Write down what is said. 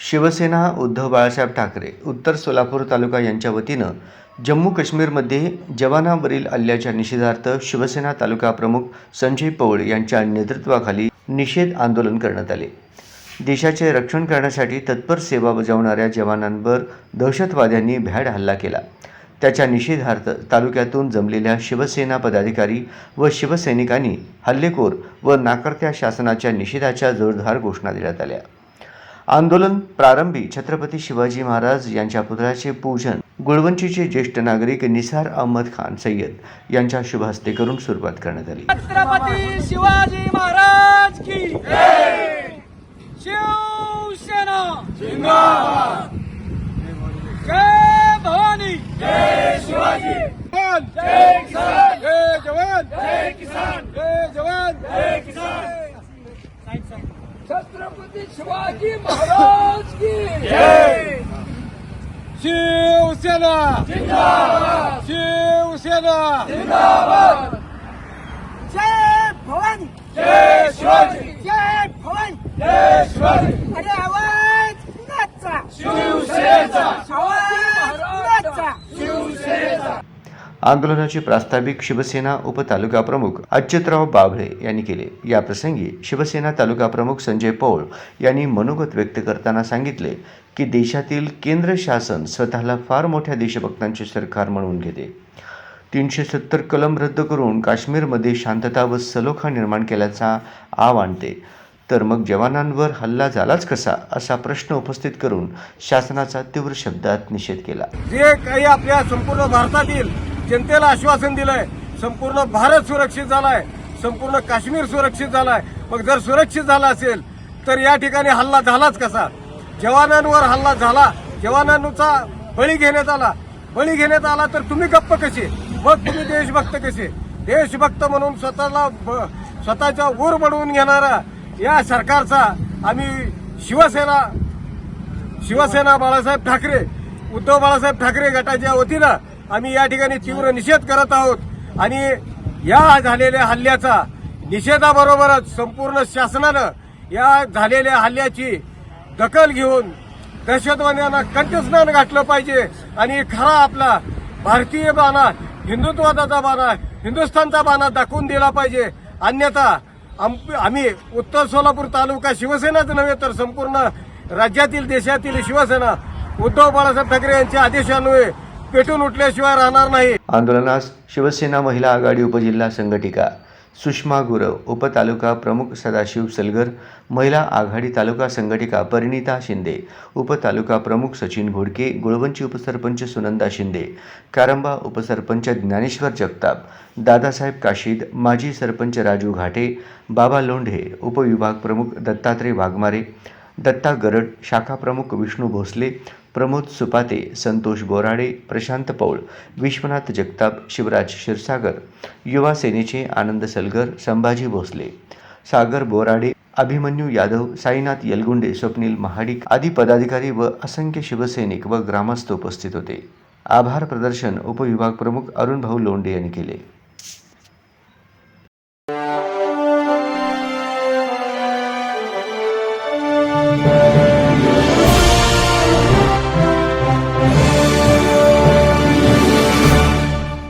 शिवसेना उद्धव बाळासाहेब ठाकरे उत्तर सोलापूर तालुका यांच्या वतीनं जम्मू काश्मीरमध्ये जवानावरील हल्ल्याच्या निषेधार्थ शिवसेना तालुका प्रमुख संजय पौळ यांच्या नेतृत्वाखाली निषेध आंदोलन करण्यात आले. देशाचे रक्षण करण्यासाठी तत्पर सेवा बजावणाऱ्या जवानांवर दहशतवाद्यांनी भ्याड हल्ला केला. त्याच्या निषेधार्थ तालुक्यातून जमलेल्या शिवसेना पदाधिकारी व शिवसैनिकांनी हल्लेखोर व नाकर्त्या शासनाच्या निषेधाच्या जोरदार घोषणा देण्यात आल्या. आंदोलन प्रारंभी छत्रपती शिवाजी महाराज यांच्या पुतळ्याचे पूजन गुळवंचीचे ज्येष्ठ नागरिक निसार अहमद खान सय्यद यांच्या शुभ हस्ते करून सुरुवात करण्यात आली. छत्रपती शिवाजी महाराज की शिवसेना! जिंदाबाद! जय भवानी! जय शिवाजी! जय किसान! जय जवान! जय किसान! जय जवान! जय किसान! छत्रपती शिवाजी महाराज की जय! शिवसेना! जिंदाबाद! शिवसेना! जिंदाबाद! जय भवानी! जय शिवाजी जय भवानी जय शिवाजी अरे आवाज कुणाचा शिवसेनेचा. आवाज कुणाचा शिवसेनेचा. आंदोलनाचे प्रास्ताविक शिवसेना उपतालुका प्रमुख अच्युतराव बाभळे यांनी केले. या प्रसंगी शिवसेना तालुका प्रमुख संजय पौळ यांनी मनोगत व्यक्त करताना सांगितले की देशातील केंद्र शासन स्वतःला फार मोठ्या देशभक्तांचे सरकार म्हणून घेते. तीनशे सत्तर कलम रद्द करून काश्मीरमध्ये शांतता व सलोखा निर्माण केल्याचा आव आणते तर मग जवानांवर हल्ला झालाच कसा असा प्रश्न उपस्थित करून शासनाचा तीव्र शब्दात निषेध केला. जे काही आपल्या संपूर्ण भारतातील जनतेला आश्वासन दिलंय संपूर्ण भारत सुरक्षित झालाय संपूर्ण काश्मीर सुरक्षित झालाय मग जर सुरक्षित झाला असेल तर या ठिकाणी हल्ला झालाच कसा? जवानांवर हल्ला झाला जवानांचा बळी घेण्यात आला. बळी घेण्यात आला तर तुम्ही गप्प कसे? मग तुम्ही देशभक्त कसे? देशभक्त म्हणून स्वतःला ब- स्वतःचा ऊर बनवून घेणारा या सरकारचा आम्ही शिवसेना शिवसेना बाळासाहेब ठाकरे उद्धव बाळासाहेब ठाकरे गटाच्या वतीनं आम्ही या ठिकाणी तीव्र निषेध करत आहोत. आणि या झालेल्या हल्ल्याचा निषेधाबरोबरच संपूर्ण शासनानं या झालेल्या हल्ल्याची दखल घेऊन दहशतवाद्यांना कंठस्नान घातलं पाहिजे. आणि खरा आपला भारतीय बाणा हिंदुत्ववादाचा बाणा हिंदुस्थानचा बाणा दाखवून दिला पाहिजे. अन्यथा आम्ही उत्तर सोलापूर तालुका शिवसेनाच नव्हे तर संपूर्ण राज्यातील देशातील शिवसेना उद्धव बाळासाहेब ठाकरे यांच्या आदेशान्वये पेटून उठल्याशिवाय राहणार नाही. आंदोलनास शिवसेना महिला आघाडी उपजिल्हा संघटिका सुषमा गुरव उपतालुका प्रमुख सदाशिव सलगर महिला आघाडी तालुका संघटिका परिणिता शिंदे उपतालुका प्रमुख सचिन घोडके गुळवंची उपसरपंच सुनंदा शिंदे कारंबा उपसरपंच ज्ञानेश्वर जगताप दादासाहेब काशीद माजी सरपंच राजू घाटे बाबा लोंढे उपविभाग प्रमुख दत्तात्रय वाघमारे दत्ता गरड शाखा प्रमुख विष्णू भोसले प्रमोद सुपाते संतोष बोराडे प्रशांत पौळ विश्वनाथ जगताप शिवराज क्षीरसागर युवा सेनेचे आनंद सलगर संभाजी भोसले सागर बोराडे अभिमन्यू यादव साईनाथ यलगुंडे स्वप्नील महाडिक आदी पदाधिकारी व असंख्य शिवसैनिक व ग्रामस्थ उपस्थित होते. आभार प्रदर्शन उपविभाग प्रमुख अरुण भाऊ लोंढे यांनी केले.